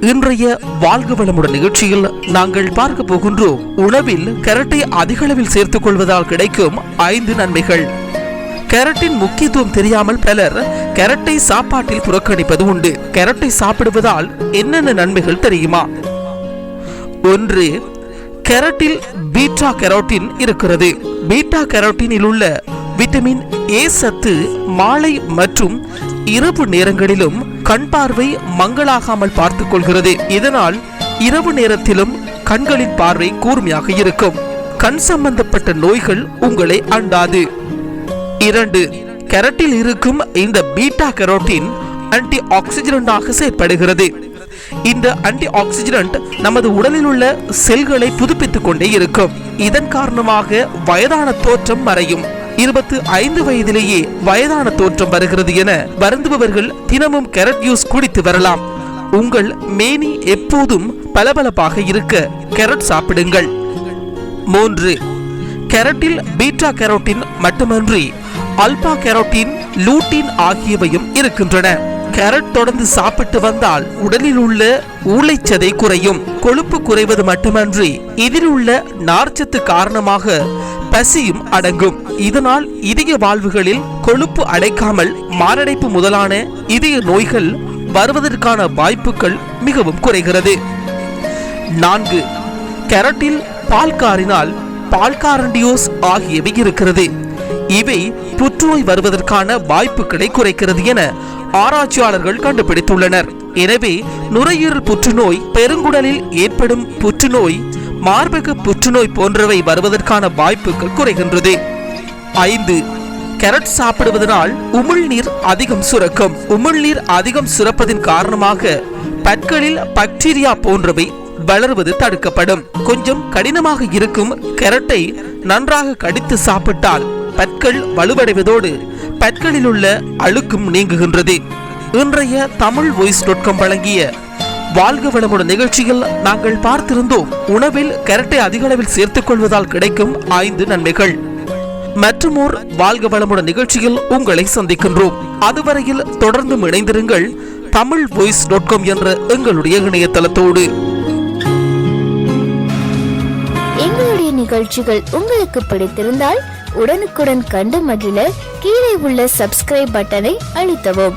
இன்றைய வாழ்க வளமுடன் நிகழ்ச்சியில் நாங்கள் பார்க்க போகின்றோம். உணவில் கரட்டை அதிக அளவில் சேர்த்துக் கொள்வதால் கிடைக்கும் ஐந்து நன்மைகள். கேரட்டின் முக்கியத்துவம் தெரியாமல் பலர் கேரட்டை சாப்பாட்டில் புறக்கணிப்பது உண்டு. கேரட்டை சாப்பிடுவதால் என்னென்ன நன்மைகள் தெரியுமா? ஒன்று கேரட்டில் பீட்டா கெரோட்டின் இருக்கிறது. பீட்டா கெரோட்டினில் உள்ள விட்டமின் ஏ சத்து மாலை மற்றும் இரவு நேரங்களிலும் கண் பார்வை மங்களாகாமல் பார்த்துக் கொள்கிறது இதனால் இரவு நேரத்திலும் கண்களின் பார்வை கூர்மையாக இருக்கும். கண் சம்பந்தப்பட்ட நோய்கள் உங்களை அண்டாது. இரண்டு கேரட்டில் இருக்கும் இந்த பீட்டா கெரோட்டின் ஆன்டி ஆக்சிஜனாக செயற்படுகிறது. இந்த ஆன்டி ஆக்சிஜனன்ட் நமது உடலில் உள்ள செல்களை புதுப்பித்துக் கொண்டே இருக்கும். இதன் காரணமாக வயதான தோற்றம் மறையும். இருபத்து ஐந்து வயதிலேயே வயதான தோற்றம் வருகிறது என வருந்துபவர்கள் தினமும் கேரட் ஜூஸ் குடித்து வரலாம். உங்கள் மேனி எப்போதும் பளபளப்பாக இருக்க கேரட் சாப்பிடுங்கள். மூன்று கேரட்டில் பீட்டா கேரோட்டின் மட்டுமன்றி அல்பா கேரோட்டின் லூட்டின் ஆகியவையும் இருக்கின்றன. கேரட் தொடர்ந்து சாப்பிட்டு வந்தால் உடலில் உள்ள ஊளைச்சதை குறையும். கொழுப்பு குறைவது மட்டுமன்றி இதில் உள்ள நார்ச்சத்து காரணமாக பசியும் அடங்கும். இதனால் இதய வாழ்வுகளில் கொழுப்பு அடைக்காமல் மாரடைப்பு முதலான இதய நோய்கள் வருவதற்கான வாய்ப்புகள் மிகவும் குறைகிறது. நான்கு கேரட்டில் பால்காரினால் பால்காரண்டியோஸ் ஆகியவை இருக்கிறது. இவை புற்றுநோய் வருவதற்கான வாய்ப்புகளை குறைக்கிறது என ஆராய்ச்சியாளர்கள் கண்டுபிடித்துள்ளனர். எனவே நுரையீரல் புற்றுநோய் பெருங்குடலில் ஏற்படும் புற்றுநோய் மார்பக புற்றுநோய் போன்றவை வருவதற்கான வாய்ப்புகள் குறைகின்றது. ஐந்து கேரட் சாப்பிடுவதனால் உமிழ்நீர் அதிகம் சுரக்கும். உமிழ்நீர் அதிகம் சுரப்பதின் காரணமாக பற்களில் பாக்டீரியா போன்றவை வளர்வது தடுக்கப்படும். கொஞ்சம் கடினமாக இருக்கும் கேரட்டை நன்றாக கடித்து சாப்பிட்டால் பற்கள் வலுவடைவதோடு பற்களில் உள்ள அழுக்கும் நீங்குகின்றது. இன்றைய தமிழ் வாய்ஸ் டாட் காம் வழங்கிய வாழ்க வளமுடன் நிகழ்ச்சியில் நாங்கள் பார்த்திருந்தோம். உணவில் கரட்டை அதிக அளவில் சேர்த்துக் கொள்வதால் கிடைக்கும் ஐந்து நன்மைகள். மற்றுமோர் வாழ்க வளமுடன் நிகழ்ச்சியில் உங்களை சந்திக்கின்றோம். அதுவரையில் தொடர்ந்து இணைந்திருங்கள் தமிழ் வாய்ஸ் டாட் காம் என்ற எங்களுடைய இணையதளத்தோடு. எங்களுடைய நிகழ்ச்சிகள் உங்களுக்கு பிடித்திருந்தால் உடனுக்குடன் கண்டு மகிழ கீழே உள்ள சப்ஸ்கிரைப் பட்டனை அழுத்தவும்.